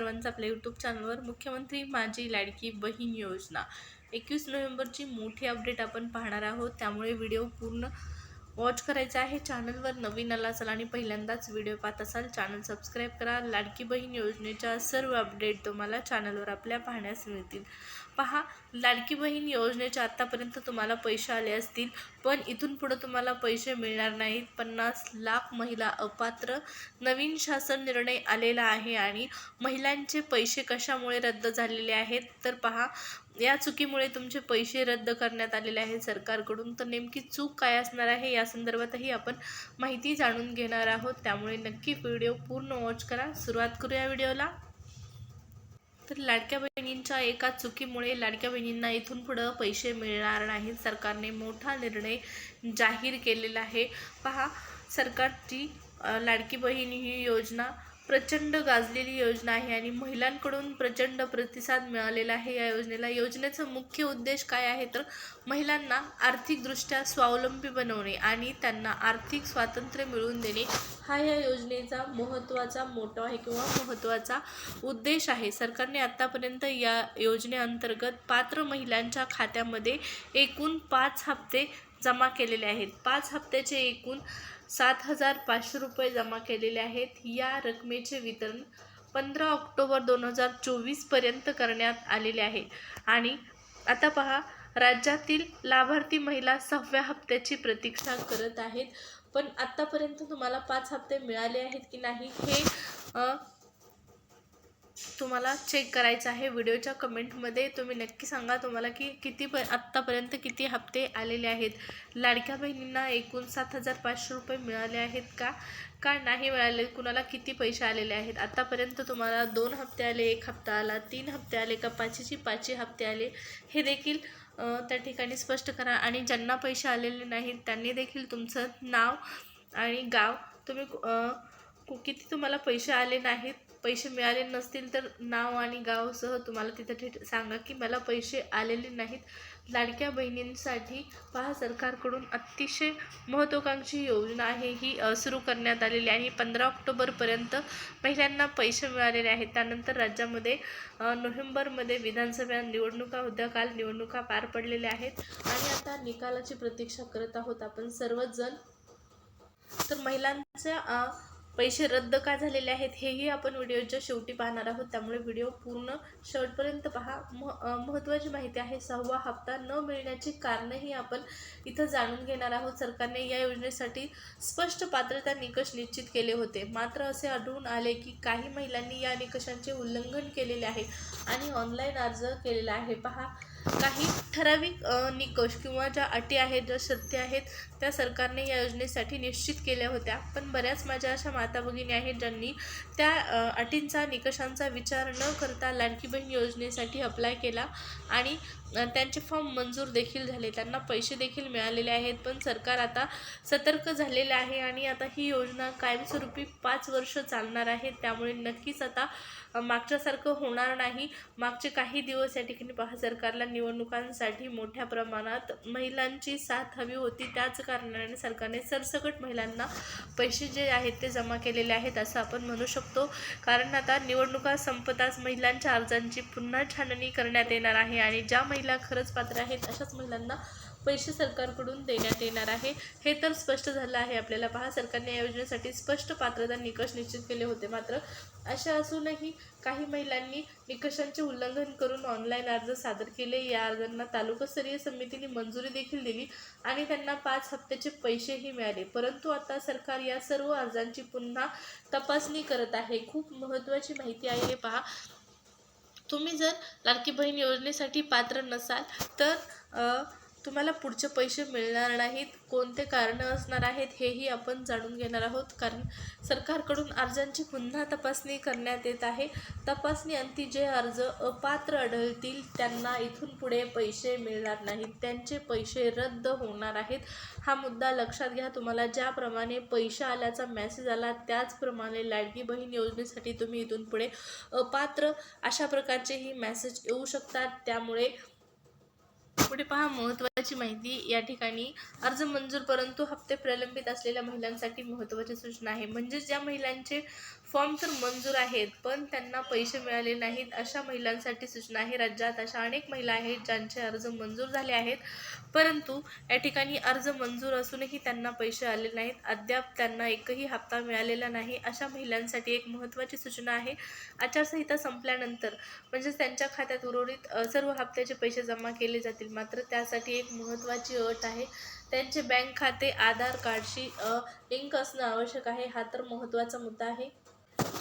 सर्वांचं आपल्या यूट्यूब चॅनलवर मुख्यमंत्री माझी लाडकी बहीण योजना. एकवीस नोव्हेंबरची मोठी अपडेट आपण पाहणार आहोत. त्यामुळे व्हिडिओ पूर्ण वॉच करायचं आहे चॅनलवर नवीन आला असाल आणि पहिल्यांदाच व्हिडिओ पाहत असाल चॅनल सबस्क्राईब करा. लाडकी बहीण योजनेच्या सर्व अपडेट तुम्हाला चॅनलवर आपल्या पाहण्यास मिळतील. पहा लाडकी बहीण योजनेच्या आत्तापर्यंत तुम्हाला पैसे आले असतील पण इथून पुढं तुम्हाला पैसे मिळणार नाहीत. पन्नास लाख महिला अपात्र नवीन शासन निर्णय आलेला आहे आणि महिलांचे पैसे कशामुळे रद्द झालेले आहेत? तर पहा या चुकीमुळे तुमचे पैसे रद्द करण्यात आलेले आहेत सरकारकडून. तर नेमकी चूक काय असणार आहे या संदर्भातही आपण माहिती जाणून घेणार आहोत. त्यामुळे नक्की व्हिडिओ पूर्ण वॉच करा. सुरुवात करूया व्हिडिओला. तर लाडक्या बहिणींच्या एका चुकीमुळे लाडक्या बहिणींना इथून पुढं पैसे मिळणार नाहीत. सरकारने मोठा निर्णय जाहीर केलेला आहे. पहा सरकारची लाडकी बहीण ही योजना प्रचंड गाजलेली योजना आहे आणि महिलांकडून प्रचंड प्रतिसाद मिळालेला आहे या योजनेला. योजनेचा मुख्य उद्देश काय आहे? तर महिलांना आर्थिकदृष्ट्या स्वावलंबी बनवणे आणि त्यांना आर्थिक स्वातंत्र्य मिळवून देणे हा या योजनेचा महत्त्वाचा मोठा आहे किंवा महत्त्वाचा उद्देश आहे. सरकारने आत्तापर्यंत या योजनेअंतर्गत पात्र महिलांच्या खात्यामध्ये एकूण पाच हप्ते जमा केलेले आहेत. पाच हप्त्याचे एकूण सात हजार पाचशे रुपये जमा केलेले आहेत. या रकमेचे वितरण पंधरा ऑक्टोबर दोन हजार चोवीसपर्यंत करण्यात आलेले आहे. आणि आता पहा राज्यातील लाभार्थी महिला सहाव्या हप्त्याची प्रतीक्षा करत आहेत. पण आत्तापर्यंत तुम्हाला पाच हप्ते मिळाले आहेत की नाही हे तुम्हाला चेक करायचं आहे. व्हिडिओच्या कमेंटमध्ये तुम्ही नक्की सांगा तुम्हाला की किती प आत्तापर्यंत किती हप्ते आलेले आहेत. लाडक्या बहिणींना एकूण सात हजार पाचशे रुपये मिळाले आहेत का? का नाही मिळाले? कुणाला किती पैसे आलेले आहेत? आत्तापर्यंत तुम्हाला दोन हप्ते आले एक हप्ता आला तीन हप्ते आले का? पाचशेची पाचशे हप्ते आले? हे देखील त्या ठिकाणी स्पष्ट करा. आणि ज्यांना पैसे आलेले नाहीत त्यांनी देखील तुमचं नाव आणि गाव तुम्ही किती तुम्हाला पैसे आले नाहीत पैसे मिळाले नसतील तर नाव आणि गावसह तुम्हाला तिथं ठेट सांगा की मला पैसे आलेले नाहीत. लाडक्या बहिणींसाठी पहा सरकारकडून अतिशय महत्त्वाकांक्षी योजना आहे. ही सुरू करण्यात आलेली आहे. पंधरा ऑक्टोबरपर्यंत महिलांना पैसे मिळालेले आहेत. त्यानंतर राज्यामध्ये नोव्हेंबरमध्ये विधानसभा निवडणुका होत्या. काल निवडणुका पार पडलेल्या आहेत. आणि आता निकालाची प्रतीक्षा करत आहोत आपण सर्वच जण तर महिलांच्या पैसे रद्द का झालेले आहेत हेही आपण व्हिडिओच्या शेवटी पाहणार आहोत. त्यामुळे व्हिडिओ पूर्ण शेवटपर्यंत पहा. मह महत्त्वाची माहिती आहे सहावा हप्ता न मिळण्याची कारणंही आपण इथं जाणून घेणार आहोत. सरकारने या योजनेसाठी स्पष्ट पात्रता निकष निश्चित केले होते. मात्र असे आढळून आले की काही महिलांनी या निकषांचे उल्लंघन केलेले आहे आणि ऑनलाईन अर्ज केलेला आहे. पहा काही ठराविक निकष किंवा ज्या अटी आहेत ज्या सत्य आहेत त्या सरकारने या योजनेसाठी निश्चित केल्या होत्या. पण बऱ्याच माझ्या अशा माता भगिनी आहेत ज्यांनी त्या अटींचा निकषांचा विचार न करता लाडकी बहीण योजनेसाठी अप्लाय केला आणि त्यांचे फॉर्म मंजूर देखील झाले. त्यांना पैसे देखील मिळालेले आहेत पण सरकार आता सतर्क झालेले आहे आणि आता ही योजना कायमस्वरूपी पाच वर्ष चालणार आहे. त्यामुळे नक्कीच आता मागच्यासारखं होणार नाही. मागचे काही दिवस या ठिकाणी पहा सरकारला निवडणुकांसाठी मोठ्या प्रमाणात महिलांची साथ हवी होती. त्याच कारणाने सरकारने सरसकट महिलांना पैसे जे आहेत ते जमा केलेले आहेत असं आपण म्हणू शकतो. कारण आता निवडणुका संपताच महिलांच्या अर्जांची पुन्हा छाननी करण्यात येणार आहे आणि ज्या महिला खरंच पात्र आहेत अशाच महिलांना पैसे सरकारकडून देण्यात येणार आहे. हे तर स्पष्ट झालं आहे आपल्याला. पहा सरकारने या योजनेसाठी स्पष्ट पात्रता निकष निश्चित केले होते मात्र अशा असूनही काही महिलांनी निकषांचे उल्लंघन करून ऑनलाईन अर्ज सादर केले. या अर्जांना तालुकास्तरीय समितीने मंजुरी देखील दिली आणि त्यांना पाच हप्त्याचे पैसेही मिळाले. परंतु आता सरकार या सर्व अर्जांची पुन्हा तपासणी करत आहे. खूप महत्त्वाची माहिती आहे हे पहा. तुम्ही जर लाडकी बहीण योजनेसाठी पात्र नसाल तर तुम्हाला पुढचे पैसे मिळणार नाहीत कोणते कारणं असणार आहेत हेही आपण जाणून घेणार आहोत. कारण सरकारकडून अर्जांची पुन्हा तपासणी करण्यात येत आहे. तपासणी अंती जे अर्ज अपात्र आढळतील त्यांना इथून पुढे पैसे मिळणार नाहीत. त्यांचे पैसे रद्द होणार आहेत. हा मुद्दा लक्षात घ्या. तुम्हाला ज्याप्रमाणे पैसे आल्याचा मेसेज आला त्याचप्रमाणे लाडकी बहीण योजनेसाठी तुम्ही इथून पुढे अपात्र अशा प्रकारचेही मेसेज येऊ शकतात. त्यामुळे पुढे पहा महत्त्वाची माहिती या ठिकाणी. अर्ज मंजूर परंतु हप्ते प्रलंबित असलेल्या महिलांसाठी महत्त्वाची सूचना आहे. म्हणजेच ज्या महिलांचे फॉर्म तर मंजूर आहेत पण त्यांना पैसे मिळाले नाहीत अशा महिलांसाठी सूचना आहे. राज्यात अशा अनेक महिला आहेत ज्यांचे अर्ज मंजूर झाले आहेत. परंतु या ठिकाणी अर्ज मंजूर असूनही त्यांना पैसे आले नाहीत. अद्याप त्यांना एकही हप्ता मिळालेला नाही. अशा महिलांसाठी एक महत्त्वाची सूचना आहे. आचारसंहिता संपल्यानंतर म्हणजेच त्यांच्या खात्यात उर्वरित सर्व हप्त्याचे पैसे जमा केले जातील. मात्र त्यासाठी एक महत्त्वाची अट आहे. त्यांचे बँक खाते आधार कार्डशी लिंक असणं आवश्यक आहे. हा तर महत्त्वाचा मुद्दा आहे.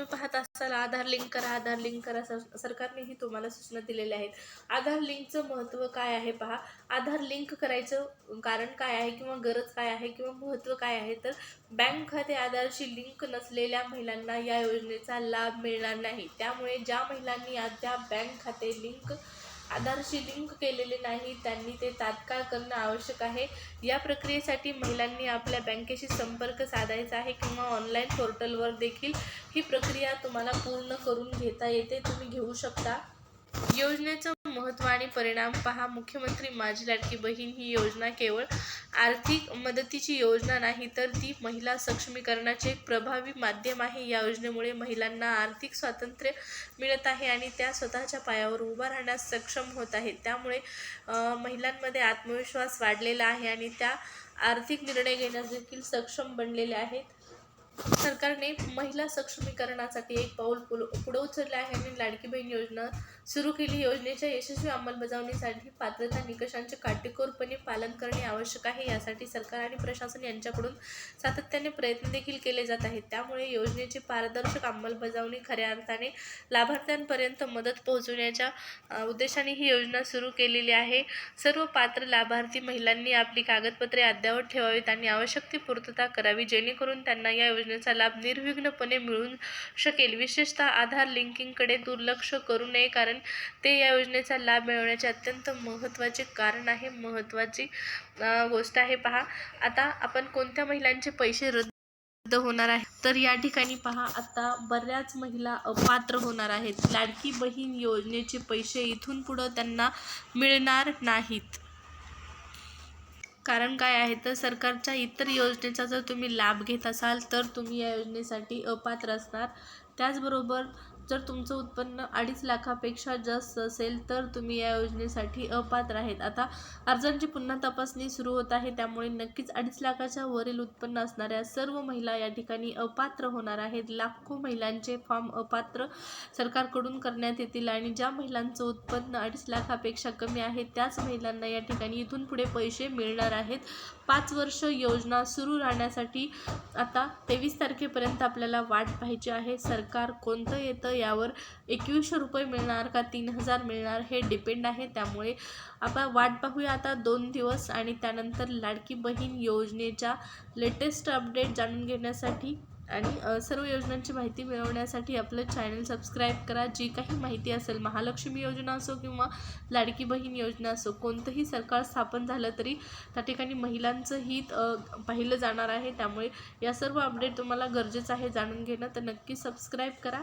तुम्ही पाहत असाल आधार लिंक करा आधार लिंक करा. सर सरकारनेही तुम्हाला सूचना दिलेल्या आहेत. आधार लिंकचं महत्त्व काय आहे पहा. आधार लिंक करायचं कारण काय आहे किंवा गरज काय आहे किंवा महत्त्व काय आहे तर बँक खाते आधारशी लिंक नसलेल्या महिलांना या योजनेचा लाभ मिळणार नाही. त्यामुळे ज्या महिलांनी अद्याप बँक खाते लिंक आधारशी लिंक केलेले नाही त्यांनी ते तात्काळ करणं आवश्यक आहे. या प्रक्रियेसाठी महिलांनी आपल्या बँकेशी संपर्क साधायचा आहे किंवा ऑनलाईन पोर्टलवर देखील ही प्रक्रिया तुम्हाला पूर्ण करून घेता येते तुम्ही घेऊ शकता. योजनेचं महत्त्व आणि परिणाम पहा. मुख्यमंत्री माझी लाडकी बहीण ही योजना केवळ आर्थिक मदतीची योजना नाही तर ती महिला सक्षमीकरणाचे एक प्रभावी माध्यम आहे. या योजनेमुळे महिलांना आर्थिक स्वातंत्र्य मिळत आहे आणि त्या स्वतःच्या पायावर उभा राहण्यास सक्षम होत आहेत. त्यामुळे महिलांमध्ये आत्मविश्वास वाढलेला आहे आणि त्या आर्थिक निर्णय घेण्यास देखील सक्षम बनलेल्या आहेत. सरकारने महिला सक्षमीकरणासाठी एक पाऊल पुल पुढे उचललं आहे आणि लाडकी बहीण योजना सुरू केली. योजनेच्या यशस्वी अंमलबजावणीसाठी पात्रता निकषांचे काटेकोरपणे पालन करणे आवश्यक आहे. यासाठी सरकार आणि प्रशासन यांच्याकडून सातत्याने प्रयत्न देखील केले जात आहेत. त्यामुळे योजनेची पारदर्शक अंमलबजावणी खऱ्या अर्थाने लाभार्थ्यांपर्यंत मदत पोहोचवण्याच्या उद्देशाने ही योजना सुरू केलेली आहे. सर्व पात्र लाभार्थी महिलांनी आपली कागदपत्रे अद्ययावत ठेवावीत आणि आवश्यक ती पूर्तता करावी जेणेकरून त्यांना या योजनेचा लाभ निर्विघ्नपणे मिळू शकेल. विशेषतः आधार लिंकिंगकडे दुर्लक्ष करू नये कारण ते या योजनेचा लाभ मिळवण्याचे अत्यंत महत्त्वाचे कारण आहे. महत्त्वाची गोष्ट आहे. पहा आता आपण कोणत्या महिलांचे पैसे रद्द रद्द होणार आहे? तर या ठिकाणी पहा आता बऱ्याच महिला अपात्र होणार आहेत. लाडकी बहीण योजनेचे पैसे इथून पुढं त्यांना मिळणार नाहीत. कारण काय आहे तर सरकारच्या इतर योजनेचा जर तुम्ही लाभ घेत असाल तर तुम्ही या योजनेसाठी अपात्र असणार. त्याचबरोबर जर तुमचं उत्पन्न अडीच लाखापेक्षा जास्त असेल तर तुम्ही या योजनेसाठी अपात्र आहेत. आता अर्जांची पुन्हा तपासणी सुरू होत आहे त्यामुळे नक्कीच अडीच लाखाच्या वरील उत्पन्न असणाऱ्या सर्व महिला या ठिकाणी अपात्र होणार आहेत. लाखो महिलांचे फॉर्म अपात्र सरकारकडून करण्यात येतील आणि ज्या महिलांचं उत्पन्न अडीच लाखापेक्षा कमी आहे त्याच महिलांना या ठिकाणी इथून पुढे पैसे मिळणार आहेत. पाच वर्ष योजना सुरू राहण्यासाठी आता तेवीस तारखेपर्यंत आपल्याला वाट पाहायची आहे. सरकार कोणतं येतं यावर एकवीसशे रुपये मिळणार का तीन हजार मिळणार हे डिपेंड आहे. त्यामुळे आपण वाट पाहूया आता दोन दिवस आणि त्यानंतर लाडकी बहीण योजनेच्या लेटेस्ट अपडेट जाणून घेण्यासाठी. आणि सर्व योजनांची माहिती मिळवण्यासाठी आपलं चॅनल सबस्क्राईब करा. जी काही माहिती असेल महालक्ष्मी योजना असो किंवा लाडकी बहीण योजना असो कोणतंही सरकार स्थापन झालं तरी त्या ठिकाणी महिलांचं हित पाहिलं जाणार आहे. त्यामुळे या सर्व अपडेट तुम्हाला गरजेचं आहे जाणून घेणं. तर नक्की सबस्क्राईब करा.